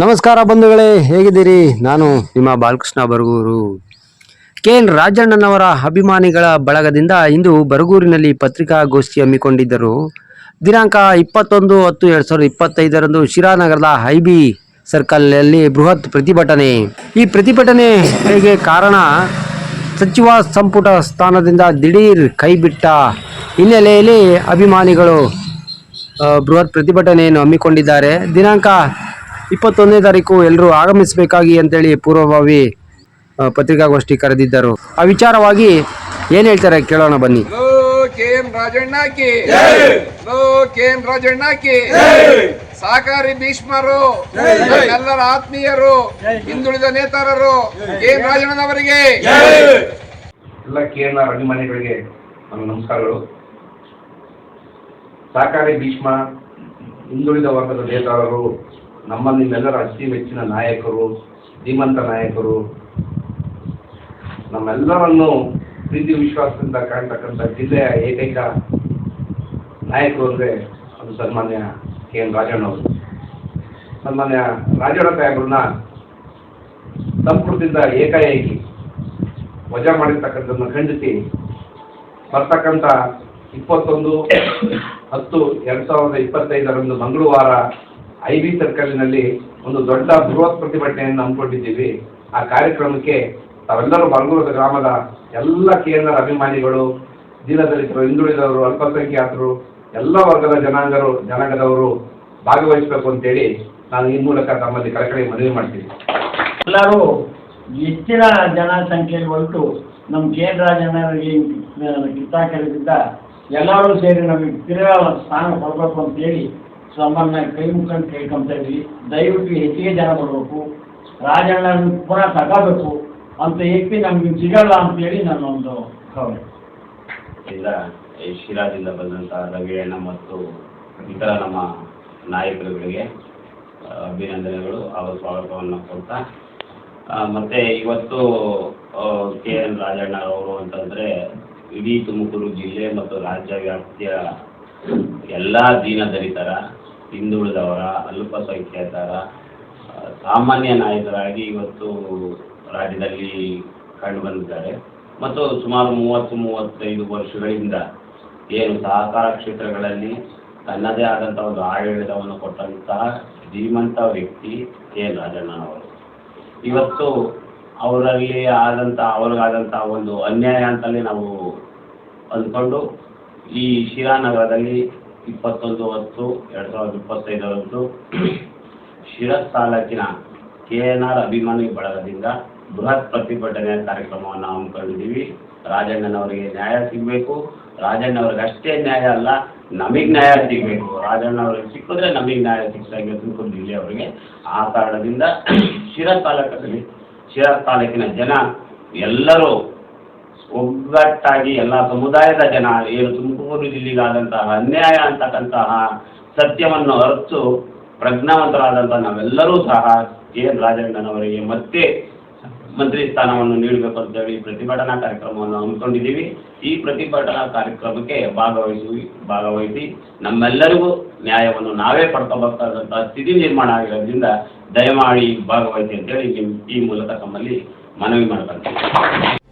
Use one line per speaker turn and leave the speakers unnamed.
ನಮಸ್ಕಾರ ಬಂಧುಗಳೇ, ಹೇಗಿದ್ದೀರಿ? ನಾನು ನಿಮ್ಮ ಬಾಲಕೃಷ್ಣ ಬರಗೂರು. ಕೆ ಎನ್ ರಾಜಣ್ಣನವರ ಅಭಿಮಾನಿಗಳ ಬಳಗದಿಂದ ಇಂದು ಬರಗೂರಿನಲ್ಲಿ ಪತ್ರಿಕಾಗೋಷ್ಠಿ ಹಮ್ಮಿಕೊಂಡಿದ್ದರು. ದಿನಾಂಕ ಇಪ್ಪತ್ತೊಂದು ಹತ್ತು ಎರಡು ಸಾವಿರದ ಇಪ್ಪತ್ತೈದರಂದು ಶಿರಾನಗರದ ಐಬಿ ಸರ್ಕಲ್ನಲ್ಲಿ ಬೃಹತ್ ಪ್ರತಿಭಟನೆ. ಈ ಪ್ರತಿಭಟನೆಗೆ ಕಾರಣ? ಸಚಿವ ಸಂಪುಟ ಸ್ಥಾನದಿಂದ ದಿಢೀರ್ ಕೈಬಿಟ್ಟ ಹಿನ್ನೆಲೆಯಲ್ಲಿ ಅಭಿಮಾನಿಗಳು ಬೃಹತ್ ಪ್ರತಿಭಟನೆಯನ್ನು ಹಮ್ಮಿಕೊಂಡಿದ್ದಾರೆ. ದಿನಾಂಕ ಇಪ್ಪತ್ತೊಂದನೇ ತಾರೀಕು ಎಲ್ಲರೂ ಆಗಮಿಸಬೇಕಾಗಿ ಅಂತೇಳಿ ಪೂರ್ವಭಾವಿ ಪತ್ರಿಕಾಗೋಷ್ಠಿ ಕರೆದಿದ್ದರು. ಆ ವಿಚಾರವಾಗಿ ಏನು ಹೇಳ್ತಾರೆ ಕೇಳೋಣ ಬನ್ನಿ.
ಕೆ. N K. ಎನ್ ಸಹಕಾರಿ ಭೀಷ್ಮರು ಎಲ್ಲರ ಆತ್ಮೀಯರು ಹಿಂದುಳಿದ ನೇತಾರರು ಕೆ ಎನ್ ರಾಜಣ್ಣನವರಿಗೆ.
ಎಲ್ಲ ಕೇರಳ ಅಭಿಮಾನಿಗಳಿಗೆ ನನ್ನ ನಮಸ್ಕಾರಗಳು. ಸಹಕಾರಿ ಭೀಷ್ಮ ಹಿಂದುಳಿದ ವರ್ಗದ ನೇತಾರರು ನಮ್ಮ ನಿಮ್ಮೆಲ್ಲರ ಅತಿ ಮೆಚ್ಚಿನ ನಾಯಕರು, ಧೀಮಂತ ನಾಯಕರು. ನಮ್ಮೆಲ್ಲರನ್ನು ಪ್ರೀತಿ ವಿಶ್ವಾಸದಿಂದ ಕಾಣ್ತಕ್ಕಂಥ ಜಿಲ್ಲೆಯ ಏಕೈಕ ನಾಯಕರು ಅಂದರೆ ಅದು ಸನ್ಮಾನ್ಯ ಕೆ ಎನ್ ರಾಜಣ್ಣವರು ಸನ್ಮಾನ್ಯ ರಾಜಣ್ಣ ಸಾಹೇಬ್ರನ್ನ ಸಂಪುಟದಿಂದ ಏಕಾಏಕಿ ವಜಾ ಮಾಡಿರ್ತಕ್ಕಂಥದ್ದನ್ನು ಖಂಡಿಸಿ ಬರ್ತಕ್ಕಂಥ ಇಪ್ಪತ್ತೊಂದು, ಹತ್ತು, ಎರಡು ಸಾವಿರದ ಇಪ್ಪತ್ತೈದರಂದು ಮಂಗಳವಾರ ಐ ಬಿ ಸರ್ಕಲ್ನಲ್ಲಿ ಒಂದು ದೊಡ್ಡ ಬೃಹತ್ ಪ್ರತಿಭಟನೆಯನ್ನು ಹಮ್ಮಿಕೊಂಡಿದ್ದೀವಿ. ಆ ಕಾರ್ಯಕ್ರಮಕ್ಕೆ ತಾವೆಲ್ಲರೂ ಬರಗೂರದ ಗ್ರಾಮದ ಎಲ್ಲ ಕೇಂದ್ರ ಅಭಿಮಾನಿಗಳು, ದೀನದಲಿತರು, ಹಿಂದುಳಿದವರು, ಅಲ್ಪಸಂಖ್ಯಾತರು, ಎಲ್ಲ ವರ್ಗದ ಜನಾಂಗರು, ಜನಾಂಗದವರು ಭಾಗವಹಿಸಬೇಕು ಅಂತೇಳಿ ನಾನು ಈ ಮೂಲಕ ತಮ್ಮಲ್ಲಿ ಕಳಕಳಿ ಮನವಿ ಮಾಡ್ತೀನಿ.
ಎಲ್ಲರೂ ಹೆಚ್ಚಿನ ಜನಸಂಖ್ಯೆಯಲ್ಲಿ ಹೊರಟು ನಮ್ಮ ಕೇಂದ್ರ ಜನರಿಗೆ ಕಿತ್ತಾಕರಿದ್ದ ಎಲ್ಲರೂ ಸೇರಿ ನಮಗೆ ಸ್ಥಾನ ಕೊಡಬೇಕು ಅಂತೇಳಿ ನಮ್ಮನ್ನ ಕೈ ಮುಖಂಡು ಕೇಳ್ಕೊಂತ ಇದ್ವಿ ದಯವಿಟ್ಟು ಹೆಚ್ಚಿಗೆ ಜನ ಬರಬೇಕು ರಾಜಣ್ಣ ಪುನಃ ತಗೋಬೇಕು ಅಂತ ವ್ಯಕ್ತಿ ನಮ್ಗೆ ಸಿಗಲ್ಲ ಅಂತೇಳಿ ನನ್ನೊಂದು ಭಾವನೆ.
ಇಲ್ಲ, ಈ ಶಿರಾದಿಂದ ಬಂದಂಥ ರವಿಯಣ್ಣ ಮತ್ತು ಇತರ ನಮ್ಮ ನಾಯಕರುಗಳಿಗೆ ಅಭಿನಂದನೆಗಳು ಹಾಗೂ ಸ್ವಾಗತವನ್ನು ಕೊಡ್ತಾ ಮತ್ತೆ ಇವತ್ತು ಕೆ ಎನ್ ರಾಜಣ್ಣ ಅವರು ಅಂತಂದರೆ ಇಡೀ ತುಮಕೂರು ಜಿಲ್ಲೆ ಮತ್ತು ರಾಜ್ಯ ವ್ಯಾಪ್ತಿಯ ಎಲ್ಲ ದೀನದಲಿತರ ಹಿಂದುಳಿದವರ ಅಲ್ಪಸಂಖ್ಯಾತರ ಸಾಮಾನ್ಯ ನಾಯಕರಾಗಿ ಇವತ್ತು ರಾಜ್ಯದಲ್ಲಿ ಕಂಡು ಬಂದಿದ್ದಾರೆ. ಮತ್ತು ಸುಮಾರು ಮೂವತ್ತು, ಮೂವತ್ತೈದು ವರ್ಷಗಳಿಂದ ಏನು ಸಹಕಾರ ಕ್ಷೇತ್ರಗಳಲ್ಲಿ ತನ್ನದೇ ಆದಂತಹ ಒಂದು ಆಡಳಿತವನ್ನು ಕೊಟ್ಟಂತಹ ಧೀಮಂತ ವ್ಯಕ್ತಿ ಕೆ ರಾಜಣ್ಣ ರಾಜಣ್ಣನವರು ಇವತ್ತು ಅವರಲ್ಲಿ ಆದಂತಹ ಅವರಿಗಾದಂತಹ ಒಂದು ಅನ್ಯಾಯ ಅಂತಲೇ ನಾವು ಅಂದ್ಕೊಂಡು ಈ ಶಿರಾನಗರದಲ್ಲಿ ಇಪ್ಪತ್ತೊಂದು ಹತ್ತು, ಎರಡು ಸಾವಿರದ ಇಪ್ಪತ್ತೈದರಂದು ಶಿರಸ್ ತಾಲೂಕಿನ ಕೆ ಎನ್ ಆರ್ ಅಭಿಮಾನಿ ಬಳಗದಿಂದ ಬೃಹತ್ ಪ್ರತಿಭಟನೆ ಕಾರ್ಯಕ್ರಮವನ್ನು ಹಮ್ಮಿಕೊಂಡಿದ್ದೀವಿ ರಾಜಣ್ಣನವರಿಗೆ ನ್ಯಾಯ ಸಿಗಬೇಕು. ರಾಜಣ್ಣವ್ರಿಗೆ ಅಷ್ಟೇ ನ್ಯಾಯ ಅಲ್ಲ, ನಮಗೆ ನ್ಯಾಯ ಸಿಗಬೇಕು. ರಾಜಣ್ಣವ್ರಿಗೆ ಸಿಕ್ಕಿದ್ರೆ ನಮಗೆ ನ್ಯಾಯ ಸಿಗ್ತಾಯಿದೆ ತುಮಕೂರು ಜಿಲ್ಲೆಯವರಿಗೆ ಆ ಕಾರಣದಿಂದ ಶಿರಾ ತಾಲೂಕಲ್ಲಿ ಶಿರಾ ತಾಲೂಕಿನ ಜನ ಎಲ್ಲರೂ ಒಗ್ಗಟ್ಟಾಗಿ ಎಲ್ಲ ಸಮುದಾಯದ ಜನ, ಏನು ತುಮಕೂರು ಜಿಲ್ಲೆಗಾದಂತಹ ಅನ್ಯಾಯ ಅಂತಕ್ಕಂತಹ ಸತ್ಯವನ್ನು ಅರಿತು ಪ್ರಜ್ಞಾವಂತರಾದಂತಹ ನಾವೆಲ್ಲರೂ ಸಹ ಕೆ ಎನ್ ರಾಜೇಂದ್ರನವರಿಗೆ ಮತ್ತೆ ಮಂತ್ರಿ ಸ್ಥಾನವನ್ನು ನೀಡಬೇಕು ಅಂತ ಹೇಳಿ ಪ್ರತಿಭಟನಾ ಕಾರ್ಯಕ್ರಮವನ್ನು ಹಮ್ಮಿಕೊಂಡಿದ್ದೀವಿ. ಈ ಪ್ರತಿಭಟನಾ ಕಾರ್ಯಕ್ರಮಕ್ಕೆ ಭಾಗವಹಿಸಿ ಭಾಗವಹಿಸಿ ನಮ್ಮೆಲ್ಲರಿಗೂ ನ್ಯಾಯವನ್ನು ನಾವೇ ಪಡ್ಕೋಬೇಕಾದಂತಹ ಸ್ಥಿತಿ ನಿರ್ಮಾಣ ಆಗಿರೋದ್ರಿಂದ ದಯಮಾಡಿ ಭಾಗವಹಿಸಿ ಅಂತೇಳಿ ಈ ಮೂಲಕ ತಮ್ಮಲ್ಲಿ ಮನವಿ ಮಾಡ್ಕೊಳ್ತೀನಿ